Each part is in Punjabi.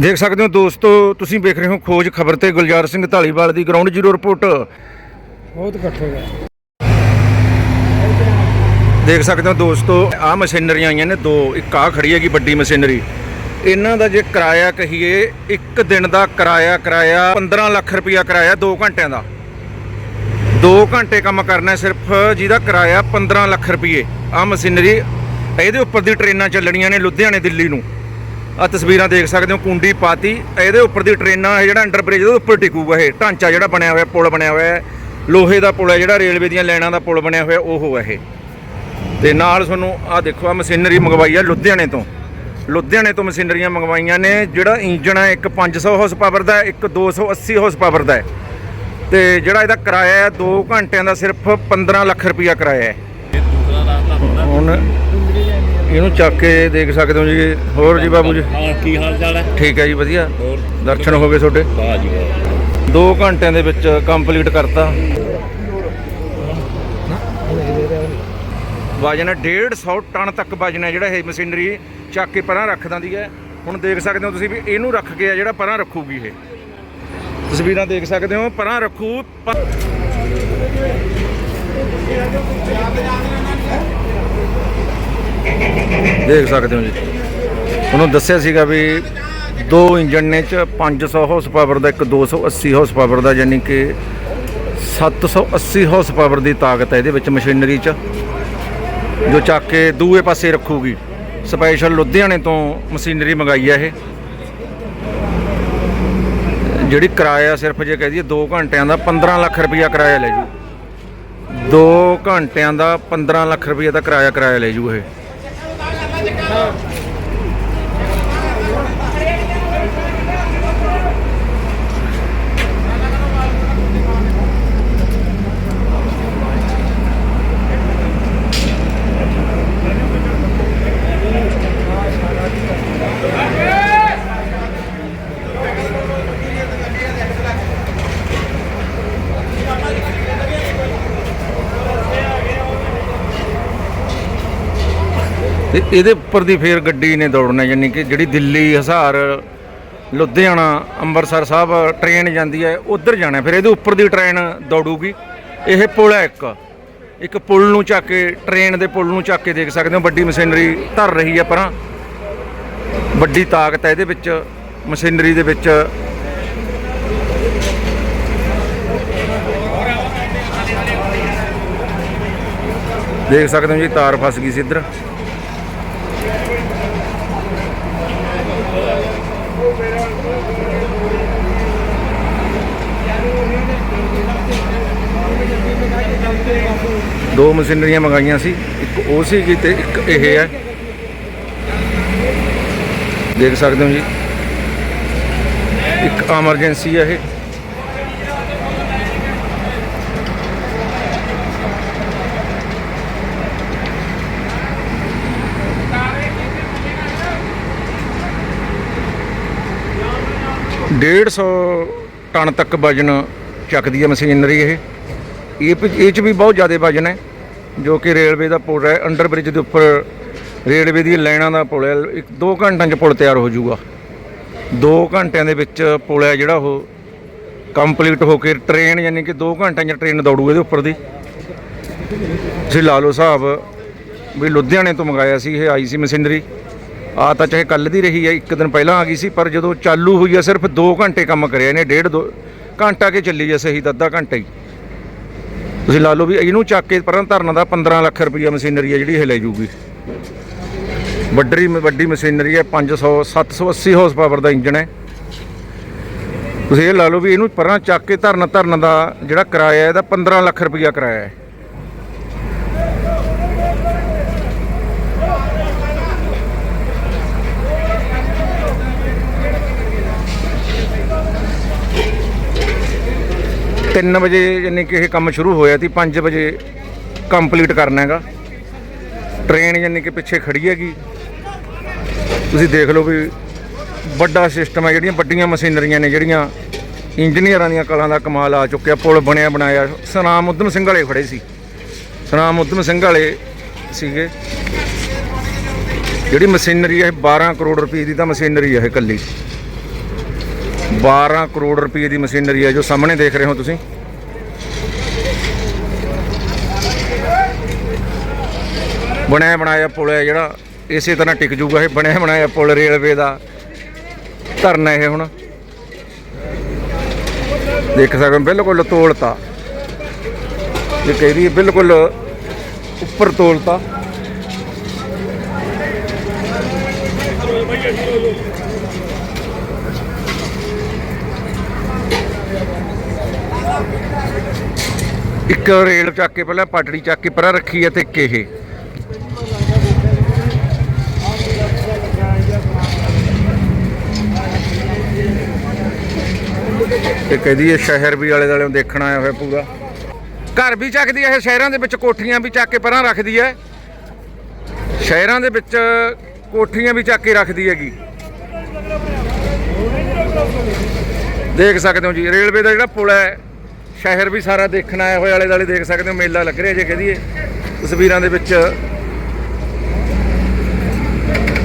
ਦੇਖ ਸਕਦੇ ਹੋ ਦੋਸਤੋ ਤੁਸੀਂ ਵੇਖ ਰਹੇ ਹੋ ਖੋਜ ਖਬਰ ਤੇ ਗੁਲਜ਼ਾਰ ਸਿੰਘ ਢਾਲੀਵਾਲ ਦੀ ਗਰਾਊਂਡ ਜ਼ੀਰੋ ਰਿਪੋਰਟ ਬਹੁਤ ਇਕੱਠ ਹੋ ਗਿਆ। ਦੇਖ ਸਕਦੇ ਹੋ ਦੋਸਤੋ ਆਹ ਮਸ਼ੀਨਰੀਆਂ ਆਈਆਂ ਨੇ ਦੋ ਇੱਕ ਆ ਖੜੀ ਹੈਗੀ ਵੱਡੀ ਮਸ਼ੀਨਰੀ। ਇਹਨਾਂ ਦਾ ਜੇ ਕਿਰਾਇਆ ਕਹੀਏ ਇੱਕ ਦਿਨ ਦਾ ਕਿਰਾਇਆ ਕਿਰਾਇਆ 15 ਲੱਖ ਰੁਪਇਆ ਕਿਰਾਇਆ 2 ਘੰਟਿਆਂ ਦਾ। 2 ਘੰਟੇ ਕੰਮ ਕਰਨਾ ਸਿਰਫ ਜਿਹਦਾ ਕਿਰਾਇਆ 15 ਲੱਖ ਰੁਪਏ ਆਹ ਮਸ਼ੀਨਰੀ ਇਹਦੇ ਉੱਪਰ ਦੀ ਟ੍ਰੇਨਾਂ ਚੱਲਣੀਆਂ ਨੇ ਲੁਧਿਆਣੇ ਦਿੱਲੀ ਨੂੰ। ਆ ਤਸਵੀਰਾਂ ਦੇਖ ਸਕਦੇ ਹੋ ਕੁੰਡੀ ਪਾਤੀ। ਇਹਦੇ ਉੱਪਰ ਦੀ ਟ੍ਰੇਨਾਂ ਇਹ ਜਿਹੜਾ ਅੰਡਰ ਬ੍ਰਿਜ ਦੇ ਉੱਪਰ ਟਿਕੂਗਾ ਇਹ। ਢਾਂਚਾ ਜਿਹੜਾ ਬਣਿਆ ਹੋਇਆ ਪੁਲ ਬਣਿਆ ਹੋਇਆ ਹੈ। ਲੋਹੇ ਦਾ ਪੁਲ ਹੈ ਜਿਹੜਾ ਰੇਲਵੇ ਦੀਆਂ ਲਾਈਨਾਂ ਦਾ ਪੁਲ ਬਣਿਆ ਹੋਇਆ ਉਹ ਹੈ ਇਹ। ਤੇ ਨਾਲ ਤੁਹਾਨੂੰ ਆ ਦੇਖੋ ਆ ਮਸ਼ੀਨਰੀ ਮੰਗਵਾਈ ਆ ਲੁਧਿਆਣੇ ਤੋਂ। ਲੁਧਿਆਣੇ ਤੋਂ ਮਸ਼ੀਨਰੀਆਂ ਮੰਗਵਾਈਆਂ ਨੇ ਜਿਹੜਾ ਇੰਜਣ ਹੈ ਇੱਕ 500 ਹਾਰਸ ਪਾਵਰ ਦਾ ਹੈ, ਇੱਕ 280 ਹਾਰਸ ਪਾਵਰ ਦਾ ਹੈ। ਤੇ ਜਿਹੜਾ ਇਹਦਾ ਕਿਰਾਇਆ ਹੈ 2 ਘੰਟਿਆਂ ਦਾ ਸਿਰਫ 15 ਲੱਖ ਰੁਪਇਆ ਕਿਰਾਇਆ ਹੈ। ਹੁਣ ਇਹਨੂੰ ਚੱਕ ਕੇ ਦੇਖ ਸਕਦੇ ਹੋ ਜੀ। ਹੋਰ ਜੀ ਬਾਬੂ ਜੀ? ਹਾਂ ਕੀ ਹਾਲ ਚਾਲ ਹੈ? ਠੀਕ ਹੈ ਜੀ ਵਧੀਆ। ਹੋਰ? ਦਰਸ਼ਨ ਹੋ ਗਏ ਤੁਹਾਡੇ? ਵਾਹ ਜੀ ਵਾਹ। 2 ਘੰਟਿਆਂ ਦੇ ਵਿੱਚ ਕੰਪਲੀਟ ਕਰਤਾ। ਵਜਨ ਹੈ 150 ਟਨ ਤੱਕ ਵਜਨ ਹੈ ਜਿਹੜਾ ਇਹ ਮਸ਼ੀਨਰੀ ਚੱਕ ਕੇ ਪਰਾਂ ਰੱਖ ਦਿੰਦੀ ਹੈ। ਹੁਣ ਦੇਖ ਸਕਦੇ ਹੋ ਤੁਸੀਂ ਵੀ ਇਹਨੂੰ ਰੱਖ ਕੇ ਆ ਜਿਹੜਾ ਪਰਾਂ ਰੱਖੂਗੀ ਇਹ। ਤਸਵੀਰਾਂ ਦੇਖ ਸਕਦੇ ਹੋ ਪਰਾਂ ਰੱਖੂ। ਦੇਖ ਸਕਦੇ ਹੋ ਜੀ। ਉਹਨੂੰ ਦੱਸਿਆ ਸੀਗਾ ਵੀ ਦੋ ਇੰਜਨ ਨੇ ਚ 500 ਹਾਰਸ ਪਾਵਰ ਦਾ, ਇੱਕ 280 ਹਾਰਸ ਪਾਵਰ ਦਾ, ਯਾਨੀ ਕਿ 780 ਹਾਰਸ ਪਾਵਰ ਦੀ ਤਾਕਤ ਹੈ ਇਹਦੇ ਵਿੱਚ ਮਸ਼ੀਨਰੀ ਚ, ਜੋ ਚੱਕ ਕੇ ਦੂਏ ਪਾਸੇ ਰੱਖੂਗੀ। ਸਪੈਸ਼ਲ ਲੁਧਿਆਣੇ ਤੋਂ ਮਸ਼ੀਨਰੀ ਮੰਗਾਈ ਹੈ ਇਹ। ਜਿਹੜੀ ਕਿਰਾਇਆ ਸਿਰਫ ਜੇ ਕਹਿ ਦਈਏ 2 ਘੰਟਿਆਂ ਦਾ 15 ਲੱਖ ਰੁਪਇਆ ਕਿਰਾਇਆ ਲੈ ਜੂ। 2 ਘੰਟਿਆਂ ਦਾ 15 ਲੱਖ ਰੁਪਇਆ ਦਾ ਕਿਰਾਇਆ ਕਿਰਾਇਆ ਲੈ ਜੂ ਇਹ। হ্যাঁ ਤੇ ਇਹਦੇ ਉੱਪਰ ਦੀ ਫੇਰ ਗੱਡੀ ਨੇ ਦੌੜਨਾ, ਯਾਨੀ ਕਿ ਜਿਹੜੀ ਦਿੱਲੀ ਹਸਾਰ ਲੁਧਿਆਣਾ, ਅੰਮ੍ਰਿਤਸਰ ਸਾਹਿਬ ਟ੍ਰੇਨ ਜਾਂਦੀ ਹੈ, ਉਧਰ ਜਾਣਾ ਫਿਰ ਇਹਦੇ ਉੱਪਰ ਦੀ ਟ੍ਰੇਨ ਦੌੜੂਗੀ। ਇਹ ਪੁਲ ਹੈ ਇੱਕ। ਇੱਕ ਪੁਲ ਨੂੰ ਚੱਕ ਕੇ ਟ੍ਰੇਨ ਦੇ ਪੁਲ ਨੂੰ ਚੱਕ ਕੇ ਦੇਖ ਸਕਦੇ ਹੋ, ਵੱਡੀ ਮਸ਼ੀਨਰੀ ਧਰ ਰਹੀ ਹੈ ਪਰਾਂ। ਵੱਡੀ ਤਾਕਤ ਹੈ ਇਹਦੇ ਵਿੱਚ, ਮਸ਼ੀਨਰੀ ਦੇ ਵਿੱਚ। ਦੇਖ ਸਕਦੇ ਹੋ ਜੀ, ਤਾਰ ਫਸ ਗਈ ਸੀ ਇੱਧਰ। ਦੋ ਮਸ਼ੀਨਰੀਆਂ ਮੰਗਾਈਆਂ ਸੀ, ਇੱਕ ਉਹ ਸੀਗੀ ਤੇ ਇੱਕ ਇਹ ਹੈ। ਦੇਖ ਸਕਦੇ ਹੋ ਜੀ। ਇੱਕ ਐਮਰਜੈਂਸੀ ਹੈ ਇਹ। ਡੇਢ ਸੌ ਟਨ ਤੱਕ ਵਜਨ ਚੱਕਦੀ ਹੈ ਮਸ਼ੀਨਰੀ ਇਹ। ਇਹ ਪ- ਇਹ ਚ ਵੀ ਬਹੁਤ ਜ਼ਿਆਦਾ ਵਜਨ ਹੈ, ਜੋ ਕਿ ਰੇਲਵੇ ਦਾ ਪੁਲ ਹੈ ਅੰਡਰ ਬ੍ਰਿਜ ਦੇ ਉੱਪਰ ਰੇਲਵੇ ਦੀ ਲਾਈਨਾਂ ਦਾ ਪੁਲ ਹੈ, ਇੱਕ 2 ਘੰਟਿਆਂ 'ਚ ਪੁਲ ਤਿਆਰ ਹੋ ਜਾਊਗਾ। 2 ਘੰਟਿਆਂ ਦੇ ਵਿੱਚ ਪੁਲ ਹੈ ਜਿਹੜਾ ਉਹ ਕੰਪਲੀਟ ਹੋ ਕੇ ਟ੍ਰੇਨ ਯਾਨੀ ਕਿ 2 ਘੰਟਿਆਂ 'ਚ ਟ੍ਰੇਨ ਦੌੜੂ ਇਹਦੇ ਉੱਪਰ ਦੀ। ਤੁਸੀਂ ਲਾ ਲਓ ਹਿਸਾਬ ਵੀ ਲੁਧਿਆਣੇ ਤੋਂ ਮੰਗਾਇਆ ਸੀ ਇਹ ਆਈ ਸੀ ਮਸ਼ੀਨਰੀ। ਆ ਤਾਂ ਚਾਹੇ ਕੱਲ ਦੀ ਰਹੀ ਹੈ, ਇੱਕ ਦਿਨ ਪਹਿਲਾਂ ਆ ਗਈ ਸੀ, ਪਰ ਜਦੋਂ ਚਾਲੂ ਹੋਈ ਹੈ, ਸਿਰਫ 2 ਘੰਟੇ ਕੰਮ ਕਰਿਆ ਇਹਨੇ, ਡੇਢ ਦੋ ਘੰਟਾ ਕੇ ਚੱਲੀ ਹੈ ਸਹੀ, ਤਾਂ ਅੱਧਾ ਘੰਟਾ ਹੀ। ਤੁਸੀਂ ਲਾ ਲਓ ਵੀ ਇਹਨੂੰ ਚੱਕ ਕੇ ਪਰਾਂ ਧਰਨ ਦਾ 15 ਲੱਖ ਰੁਪਈਆ ਮਸ਼ੀਨਰੀ ਹੈ ਜਿਹੜੀ ਇਹ ਲੈ ਜੂਗੀ। ਵੱਡੀ ਵੱਡੀ ਮਸ਼ੀਨਰੀ ਹੈ 500 780 ਹਾਰਸ ਪਾਵਰ ਦਾ ਇੰਜਨ ਹੈ। ਤੁਸੀਂ ਇਹ ਲਾ ਲਓ ਵੀ ਇਹਨੂੰ ਪਰਾਂ ਚੱਕ ਕੇ ਧਰਨ ਧਰਨ ਦਾ ਜਿਹੜਾ ਕਿਰਾਇਆ ਇਹਦਾ 15 ਲੱਖ ਰੁਪਈਆ ਕਿਰਾਇਆ ਹੈ। ਤਿੰਨ ਵਜੇ ਯਾਨੀ ਕਿ ਇਹ ਕੰਮ ਸ਼ੁਰੂ ਹੋਇਆ ਸੀ 5 ਵਜੇ ਕੰਪਲੀਟ ਕਰਨਾ ਹੈਗਾ। ਟ੍ਰੇਨ ਯਾਨੀ ਕਿ ਪਿੱਛੇ ਖੜੀ ਹੈਗੀ। ਤੁਸੀਂ ਦੇਖ ਲਓ ਵੀ ਵੱਡਾ ਸਿਸਟਮ ਹੈ, ਜਿਹੜੀਆਂ ਵੱਡੀਆਂ ਮਸ਼ੀਨਰੀਆਂ ਨੇ, ਜਿਹੜੀਆਂ ਇੰਜੀਨੀਅਰਾਂ ਦੀਆਂ ਕਲਾਂ ਦਾ ਕਮਾਲ ਆ ਚੁੱਕਿਆ, ਪੁਲ ਬਣਿਆ ਬਣਾਇਆ। ਸਨਾਮ ਉਦਮ ਸਿੰਘ ਵਾਲੇ ਖੜੇ ਸੀ। ਸਨਾਮ ਉਦਮ ਸਿੰਘ ਵਾਲੇ ਸੀਗੇ। ਜਿਹੜੀ ਮਸ਼ੀਨਰੀ ਹੈ, ਇਹ 12 ਕਰੋੜ ਰੁਪਏ ਦੀ ਤਾਂ ਮਸ਼ੀਨਰੀ ਹੈ, ਇਹ ਇਕੱਲੀ। 12 ਕਰੋੜ ਰੁਪਏ ਦੀ ਮਸ਼ੀਨਰੀ ਹੈ ਜੋ ਸਾਹਮਣੇ ਦੇਖ ਰਹੇ ਹੋ ਤੁਸੀਂ। ਬਣਿਆ ਬਣਾਇਆ ਪੁਲ ਹੈ ਜਿਹੜਾ, ਇਸੇ ਤਰ੍ਹਾਂ ਟਿਕ ਜੂਗਾ ਇਹ ਬਣਿਆ ਬਣਾਇਆ ਪੁਲ ਰੇਲਵੇ ਦਾ। ਧਰਨਾ ਇਹ ਹੁਣ। ਦੇਖ ਸਕਦੇ ਹੋ, ਬਿਲਕੁਲ ਤੋਲਤਾ। ਇਹ ਕਹਿ ਰਹੀ ਹੈ ਬਿਲਕੁਲ ਉੱਪਰ ਤੋਲਤਾ। ਇੱਕ ਰੇਲ ਚੱਕ ਕੇ ਪਹਿਲਾਂ ਪਟੜੀ ਚੱਕ ਕੇ ਪਰਾਂ ਰੱਖੀ ਹੈ ਤੇ ਇੱਕ ਇਹ। ਤੇ ਕਹਦੀ ਇਹ ਸ਼ਹਿਰ ਵੀ ਆਲੇ ਦੁਆਲੇ ਦੇਖਣ ਆਇਆ ਹੋਇਆ ਪੂਰਾ। ਘਰ ਵੀ ਚੱਕਦੀ ਇਹ ਸ਼ਹਿਰਾਂ ਦੇ ਵਿੱਚ ਕੋਠੀਆਂ ਵੀ ਚੱਕ ਕੇ ਪਰਾਂ ਰੱਖਦੀ ਹੈ ਸ਼ਹਿਰਾਂ ਦੇ ਵਿੱਚ ਕੋਠੀਆਂ ਵੀ ਚੱਕ ਕੇ ਰੱਖਦੀ ਹੈਗੀ। ਦੇਖ ਸਕਦੇ ਹੋ ਜੀ, ਰੇਲਵੇ ਦਾ ਜਿਹੜਾ ਪੁਲ ਹੈ ਸ਼ਹਿਰ ਵੀ ਸਾਰਾ ਦੇਖਣ ਆਇਆ ਹੋਇਆ ਆਲੇ ਦੁਆਲੇ ਦੇਖ ਸਕਦੇ ਹੋ, ਮੇਲਾ ਲੱਗ ਰਿਹਾ ਜੇ ਕਹਦੀਏ। ਤਸਵੀਰਾਂ ਦੇ ਵਿੱਚ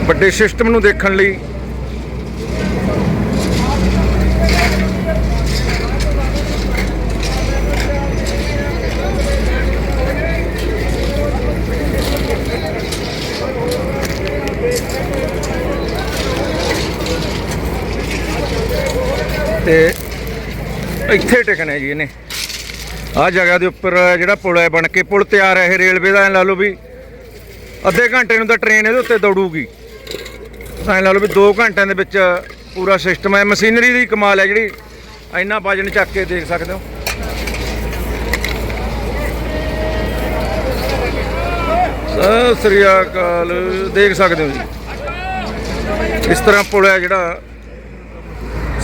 ਵੱਡੇ ਸਿਸਟਮ ਨੂੰ ਦੇਖਣ ਲਈ ਤੇ ਇੱਥੇ ਟਿਕਣਾ ਜੀ ਇਹਨੇ। ਆਹ ਜਗ੍ਹਾ ਦੇ ਉੱਪਰ ਜਿਹੜਾ ਪੁਲ ਹੈ ਬਣ ਕੇ ਪੁਲ ਤਿਆਰ ਹੈ ਇਹ ਰੇਲਵੇ ਦਾ, ਐਂ ਲਾ ਲਓ ਵੀ ਅੱਧੇ ਘੰਟੇ ਨੂੰ ਤਾਂ ਟ੍ਰੇਨ ਇਹਦੇ ਉੱਤੇ ਦੌੜੂਗੀ। ਐਂ ਲਾ ਲਓ ਵੀ 2 ਘੰਟਿਆਂ ਦੇ ਵਿੱਚ ਪੂਰਾ ਸਿਸਟਮ ਹੈ। ਮਸ਼ੀਨਰੀ ਦੀ ਕਮਾਲ ਹੈ ਜਿਹੜੀ। ਇੰਨਾ ਵਜਨ ਚੱਕ ਕੇ ਦੇਖ ਸਕਦੇ ਹੋ। ਸਤਿ ਸ੍ਰੀ ਅਕਾਲ। ਦੇਖ ਸਕਦੇ ਹੋ ਜੀ। ਇਸ ਤਰ੍ਹਾਂ ਪੁਲ ਹੈ ਜਿਹੜਾ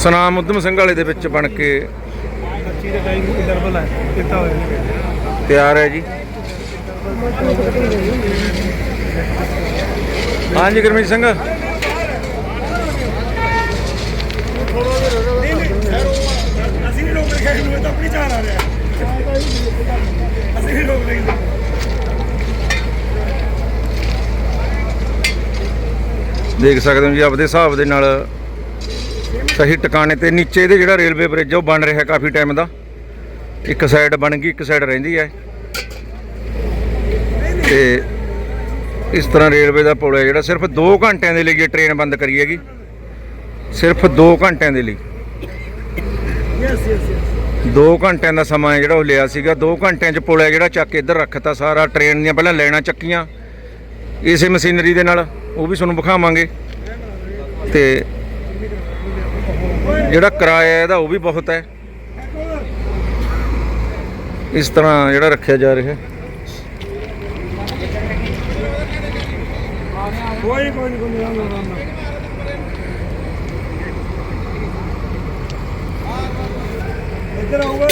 ਸਨਾਮ ਉਦਮ ਸਿੰਘ ਵਾਲੇ ਦੇ ਵਿੱਚ ਬਣ ਕੇ ਬੱਚੀ ਦੇ ਟਾਈਮ ਇੰਟਰਵਲ ਹੈ ਕਿਤਾ ਹੋਇਆ ਤਿਆਰ ਹੈ ਜੀ। ਹਾਂਜੀ ਗੁਰਮੀਤ ਸਿੰਘ। ਅਸੀਂ ਵੀ ਰੋਕ ਲਿਆ ਇਹਨੂੰ ਇਹ ਤਾਂ ਆਪਣੀ ਜਾਨ ਆ ਰਿਹਾ। ਅਸੀਂ ਵੀ ਰੋਕ ਲਿਆ ਦੇਖ ਸਕਦੇ ਹੋ ਜੀ ਆਪਦੇ ਹਿਸਾਬ ਦੇ ਨਾਲ ਸਹੀ ਟਿਕਾਣੇ ਤੇ ਨੀਚੇ ਇਹਦੇ ਜਿਹੜਾ ਰੇਲਵੇ ਬ੍ਰਿਜ ਉਹ ਬਣ ਰਿਹਾ ਕਾਫੀ ਟਾਈਮ ਦਾ। ਇੱਕ ਸਾਈਡ ਬਣ ਗਈ, ਇੱਕ ਸਾਈਡ ਰਹਿੰਦੀ ਹੈ ਤੇ ਇਸ ਤਰ੍ਹਾਂ ਰੇਲਵੇ ਦਾ ਪੁਲ ਹੈ ਜਿਹੜਾ, ਸਿਰਫ 2 ਘੰਟਿਆਂ ਦੇ ਲਈ ਇਹ ਟ੍ਰੇਨ ਬੰਦ ਕਰੀ ਹੈਗੀ। ਸਿਰਫ 2 ਘੰਟਿਆਂ ਦੇ ਲਈ। ਯੈਸ ਯੈਸ 2 ਘੰਟਿਆਂ ਦਾ ਸਮਾਂ ਜਿਹੜਾ ਉਹ ਲਿਆ ਸੀਗਾ। 2 ਘੰਟਿਆਂ 'ਚ ਪੁਲ ਹੈ ਜਿਹੜਾ ਚੱਕ ਕੇ ਇੱਧਰ ਰੱਖਤਾ ਸਾਰਾ ਟ੍ਰੇਨ ਦੀਆਂ ਪਹਿਲਾਂ ਲੈਣਾ ਚੱਕੀਆਂ। ਇਸੇ ਮਸ਼ੀਨਰੀ ਦੇ ਨਾਲ, ਉਹ ਵੀ ਤੁਹਾਨੂੰ ਵਿਖਾਵਾਂਗੇ। ਤੇ ਜਿਹੜਾ ਕਿਰਾਇਆ ਇਹਦਾ ਉਹ ਵੀ ਬਹੁਤ ਹੈ। ਇਸ ਤਰ੍ਹਾਂ ਜਿਹੜਾ ਰੱਖਿਆ ਜਾ ਰਿਹਾ। ਕੋਈ ਕੋਈ ਨਹੀਂ ਇੱਧਰ ਆਉਂਗਾ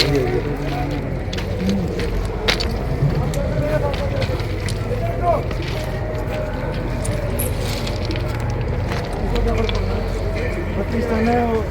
Yeah.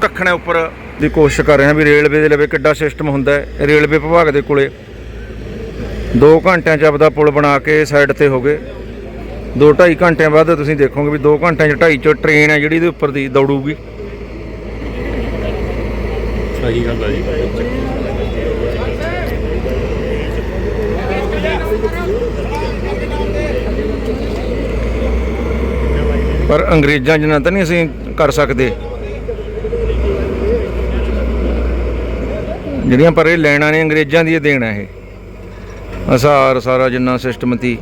ਕੱਖਣਾ ਉੱਪਰ ਦੀ ਕੋਸ਼ਿਸ਼ ਕਰ ਰਹੇ ਹਾਂ ਵੀ ਰੇਲਵੇ ਦੇ ਲਵੇ ਕਿੱਡਾ ਸਿਸਟਮ ਹੁੰਦਾ ਹੈ। ਰੇਲਵੇ ਵਿਭਾਗ ਦੇ ਕੋਲੇ 2 ਘੰਟਿਆਂ ਚ ਆਪਦਾ ਪੁਲ ਬਣਾ ਕੇ ਸਾਈਡ ਤੇ ਹੋ ਗਏ। 2.5 ਘੰਟਿਆਂ ਬਾਅਦ ਤੁਸੀਂ ਦੇਖੋਗੇ ਵੀ 2 ਘੰਟਿਆਂ ਚ 2.5 ਚ ਟ੍ਰੇਨ ਹੈ ਜਿਹੜੀ ਇਹਦੇ ਉੱਪਰ ਦੀ ਦੌੜੂਗੀ। ਸਹੀ ਗੱਲ ਆ ਜੀ। ਪਰ ਅੰਗਰੇਜ਼ਾਂ ਜਿੰਨਾ ਤਾਂ ਨਹੀਂ ਅਸੀਂ ਕਰ ਸਕਦੇ। ਜਿਹੜੀਆਂ ਪਰ ਇਹ ਲੈਣਾ ਨੇ ਅੰਗਰੇਜ਼ਾਂ ਦੀ ਇਹ ਦੇਣਾ ਇਹ। ਹਸਾਰ ਸਾਰਾ ਜਿੰਨਾ ਸਿਸਟਮ ਤੀ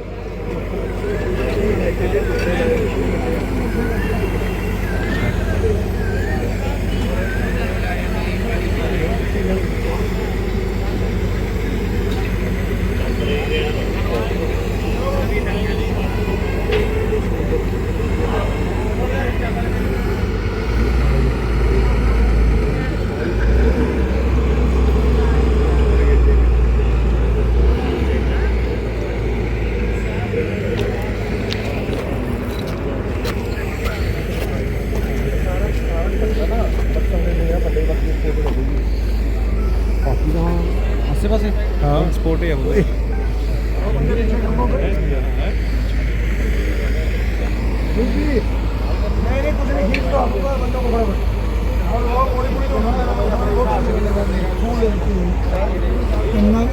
ਇਸੇ ਪਾਸੇ ਹਾਂ ਸਪੋਰਟ ਹੀ ਆ ਉਹ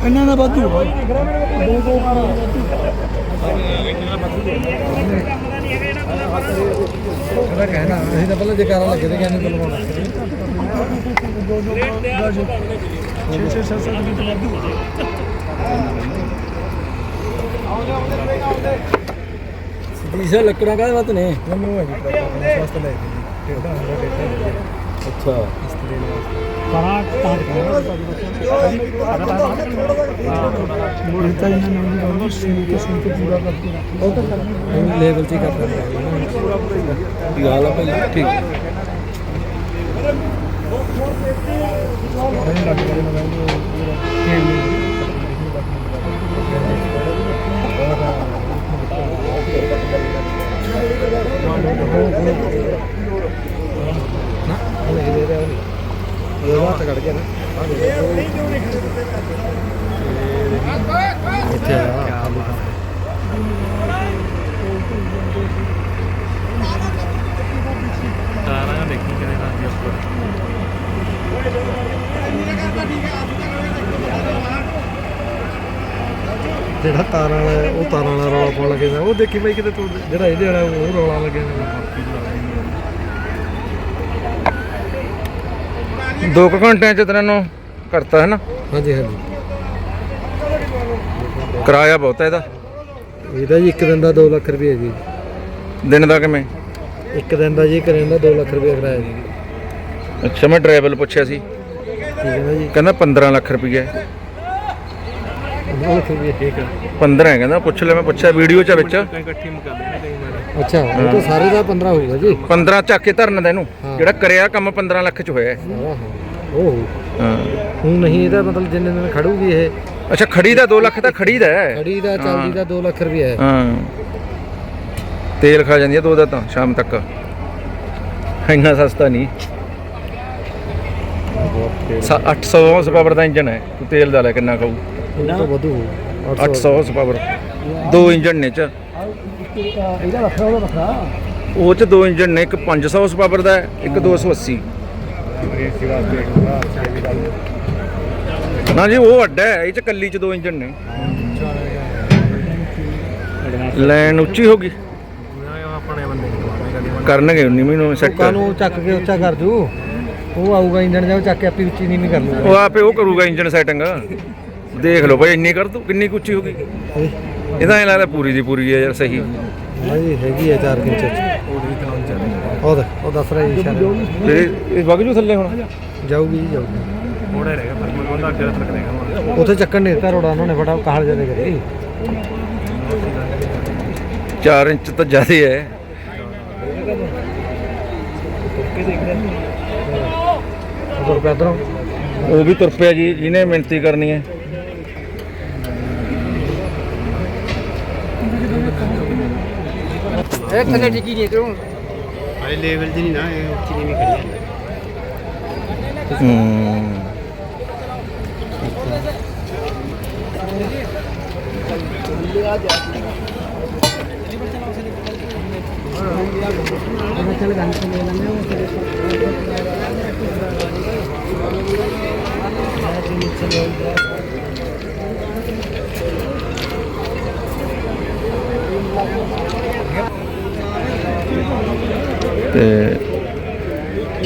ਇਹਨਾਂ ਦਾ ਵਾਧੂ ਉਹਦਾ ਕਹਿਣਾ ਅਸੀਂ ਤਾਂ ਪਹਿਲਾਂ ਜਕਾਰਾ ਲੱਗੇ ਤੇ ਕਹਿੰਦੇ ਬਲਵਾਉਣਾ ਦੀਸ਼ਾ ਲੱਕੜਾਂ ਕਾਹਦੇ ਵੱਤ ਨੇ ਮੈਨੂੰ ਹੈ ਜੀ ਸਵਸਤ ਲੈ ਕੇ ਟੇਡਾ ਹੁੰਦਾ ਟੇਡਾ ਅੱਛਾ। ਇਸ ਤਰ੍ਹਾਂ ਪਰਾਂ ਤਾਂ ਇਹਨਾਂ ਨੂੰ ਬਹੁਤ ਸੁਣ ਕੇ ਸੁਣ ਕੇ ਪੂਰਾ ਕਰਕੇ ਰੱਖ ਉਹ ਤਾਂ ਲੈਵਲ ਤੇ ਕਰ ਦਿੰਦਾ ਕੀ ਹਾਲ ਆ ਭਾਈ ਠੀਕ। ਉਹ ਹੱਥ ਕੱਢ ਗਿਆ ਨਾ ਇੱਥੇ ਆ ਤਾਰਾਂ ਦੇਖੀ ਕਿਤੇ ਨਾ ਜੀ ਉੱਪਰ ਜਿਹੜਾ ਤਾਰਾਂ ਵਾਲਾ ਉਹ ਤਾਰਾਂ ਵਾਲਾ ਰੌਲਾ ਪਾਉਣ ਲੱਗੇ ਉਹ ਦੇਖੀ ਬਾਈ ਕਿਤੇ ਤੂੰ ਜਿਹੜਾ ਇਹਦੇ ਵਾਲਾ ਉਹ ਰੌਲਾ ਲੱਗਿਆ ਦੋ ਕੁ ਘੰਟਿਆਂ ਚ ਤੇਰਾ ਨੂੰ ਕਰਤਾ ਹੈ ਨਾ ਹਾਂਜੀ ਹਾਂਜੀ। ਕਿਰਾਇਆ ਬਹੁਤ ਹੈ ਇਹਦਾ। ਇਹਦਾ ਜੀ ਇੱਕ ਦਿਨ ਦਾ 2 ਲੱਖ ਰੁਪਏ ਜੀ। ਦਿਨ ਦਾ ਕਿਵੇਂ? ਇੱਕ ਦਿਨ ਦਾ ਜੀ ਕਰੇ ਦਾ 2 ਲੱਖ ਰੁਪਏ ਕਰਾਇਆ ਜੀ। ਅੱਛਾ ਮੈਂ ਡਰਾਈਵਰ ਪੁੱਛਿਆ ਸੀ। ਠੀਕ ਹੈ ਨਾ ਜੀ। ਕਹਿੰਦਾ 15 ਲੱਖ ਰੁਪਏ 2 ਲੱਖ ਰੁਪਏ ਠੀਕ ਹੈ 15 ਹੈ ਕਹਿੰਦਾ ਪੁੱਛ ਲੈ ਮੈਂ ਪੁੱਛਿਆ ਵੀਡੀਓ ਚ ਵਿੱਚ। ਇਕੱਠੀ ਮੁਕਾ ਦੇਣਾ ਕਈ ਵਾਰ। ਅੱਛਾ ਉਹ ਤਾਂ ਸਾਰੇ ਦਾ 15 ਹੋਊਗਾ ਜੀ। 15 ਚੱਕ ਕੇ ਧਰਨ ਦਾ ਇਹਨੂੰ। ਜਿਹੜਾ ਕਰਿਆ ਕੰਮ 15 ਲੱਖ ਚ ਹੋਇਆ ਹੈ। ਸਾਰਾ ਹਾਂ। ਉਹ ਹੋਊ। ਹਾਂ। ਹੁਣ ਨਹੀਂ ਇਹਦਾ ਮਤਲਬ ਜਿੰਨੇ ਦਿਨ ਖੜੂਗੀ ਇਹ। ਅੱਛਾ ਖੜੀ ਦਾ 2 ਲੱਖ ਤਾਂ ਖੜੀ ਦਾ ਹੈ। ਖੜੀ ਦਾ ਚੱਲਦੀ ਦਾ 2 ਲੱਖ ਰੁਪਏ ਹੈ। ਹਾਂ। ਤੇਲ ਖਾ ਜਾਂਦੀ ਹੈ ਦੋ ਦਾ ਤਾਂ ਸ਼ਾਮ ਤੱਕ। ਇੰਨਾ ਸਸਤਾ ਨਹੀਂ। 800 ਹਾਰਸ ਪਾਵਰ ਦਾ ਇੰਜਨ ਹੈ ਤੂੰ ਤੇਲ ਦਾ ਲੈ ਕਿੰਨਾ ਖਾਊ। ਉਹ ਤਾਂ ਵਧੂ ਹੋਊ। 800 ਹਾਰਸ ਪਾਵਰ ਦੋ ਇੰਜਨ ਨੇ ਚ। ਇਹਦਾ ਵੱਖਰਾ ਉਹਦਾ ਵੱਖਰਾ ਉਹ ਚ ਦੋ ਇੰਜਨ ਨੇ ਇੱਕ 500 ਹਾਰਸ ਪਾਵਰ ਦਾ ਹੈ ਇੱਕ 280 ਨਾ ਜੀ ਉਹ ਅੱਡਾ ਹੈ ਇਹ ਚ ਕੱਲੀ ਚ ਦੋ ਇੰਜਨ ਨੇ। ਲਾਈਨ ਉੱਚੀ ਹੋ ਗਈ। ਕਰਨਗੇ 19ਵੀਂ ਨੂੰ ਸੈੱਟ ਲੋਕਾਂ ਨੂੰ ਚੱਕ ਕੇ ਉੱਚਾ ਕਰ ਜੂ ਉਹ ਆਊਗਾ ਇੰਜਣ ਜਾ ਚੱਕ ਕੇ ਆਪੀ ਉੱਚੀ ਨੀਵੀਂ ਕਰ ਲੂਗਾ ਉਹ ਆਪੇ ਉਹ ਕਰੂਗਾ ਇੰਜਨ ਸੈਟਿੰਗ ਦੇਖ ਲਓ ਭਾਈ ਇੰਨੀ ਕਰ ਤੂੰ ਕਿੰਨੀ ਕੁ ਉੱਚੀ ਹੋ ਗਈ। ਇਹਦਾ ਐ ਲੱਗਦਾ ਪੂਰੀ ਦੀ ਪੂਰੀ ਹੈ ਯਾਰ ਸਹੀ। ਹਾਂਜੀ ਹੈਗੀ ਹੈ 4 ਇੰਚ ਉਹ ਉਹ ਦੱਸ ਰਿਹਾ ਇਸ਼ਾਰਾ ਤੇ ਇਹ ਵਗ ਜੂ ਥੱਲੇ ਹੁਣ? ਜਾਊਗੀ ਜੀ, ਜਾਊਗੀ। ਮੋੜੇ ਰਹਿ ਗਿਆ ਪਰ ਮੈਂ ਉਹਦਾ ਅੱਗੇ ਰੱਖ ਦੇਗਾ ਉੱਥੇ ਚੱਕਣ ਨਹੀਂ ਦਿੱਤਾ ਰੋੜਾ ਉਹਨਾਂ ਨੇ ਫਟਾ ਕਾਹਲ ਕਰੀ 4 ਇੰਚ ਤਾਂ ਜ਼ਿਆਦਾ ਹੈ। ਉਹ ਵੀ ਤੁਰ ਪਿਆ ਜੀ ਜਿਹਨੇ ਮਿਹਨਤੀ ਕਰਨੀ ਹੈ। ਇਹ ਥੱਲੇ ਟਿੱਕੀ ਨਹੀਂ ਕਰੂੰ ਹਾਈ ਲੈਵਲ ਦੀ ਨਹੀਂ ਨਾ ਇਹ ਉੱਚੀ ਨਹੀਂ ਕਰੀ ਹੂੰ। ਚੱਲ ਤੇ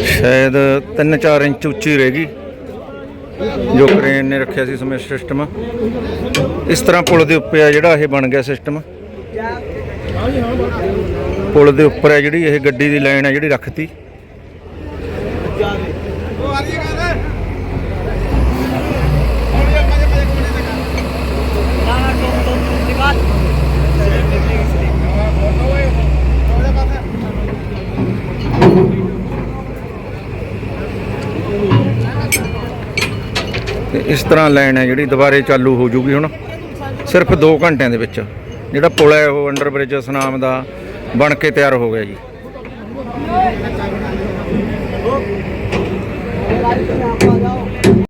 ਸ਼ਾਇਦ 3-4 ਇੰਚ ਉੱਚੀ ਰਹੇਗੀ ਜੋ ਕ੍ਰੇਨ ਨੇ ਰੱਖਿਆ ਸੀ ਸਮੇਂ ਸਿਸਟਮ। ਇਸ ਤਰ੍ਹਾਂ ਪੁਲ ਦੇ ਉੱਪਰ ਆ ਜਿਹੜਾ ਇਹ ਬਣ ਗਿਆ ਸਿਸਟਮ। ਪੁਲ ਦੇ ਉੱਪਰ ਹੈ ਜਿਹੜੀ ਇਹ ਗੱਡੀ ਦੀ ਲਾਈਨ ਹੈ ਜਿਹੜੀ ਰੱਖਤੀ ਤੇ ਇਸ ਤਰ੍ਹਾਂ ਲਾਈਨ ਹੈ ਜਿਹੜੀ ਦੁਬਾਰੇ ਚਾਲੂ ਹੋ ਜੂਗੀ ਹੁਣ। ਸਿਰਫ 2 ਘੰਟਿਆਂ ਦੇ ਵਿੱਚ। ਜਿਹੜਾ ਪੁਲ ਹੈ ਉਹ ਅੰਡਰ ਬ੍ਰਿਜ ਸੁਨਾਮ ਦਾ ਬਣ ਕੇ ਤਿਆਰ ਹੋ ਗਿਆ ਜੀ।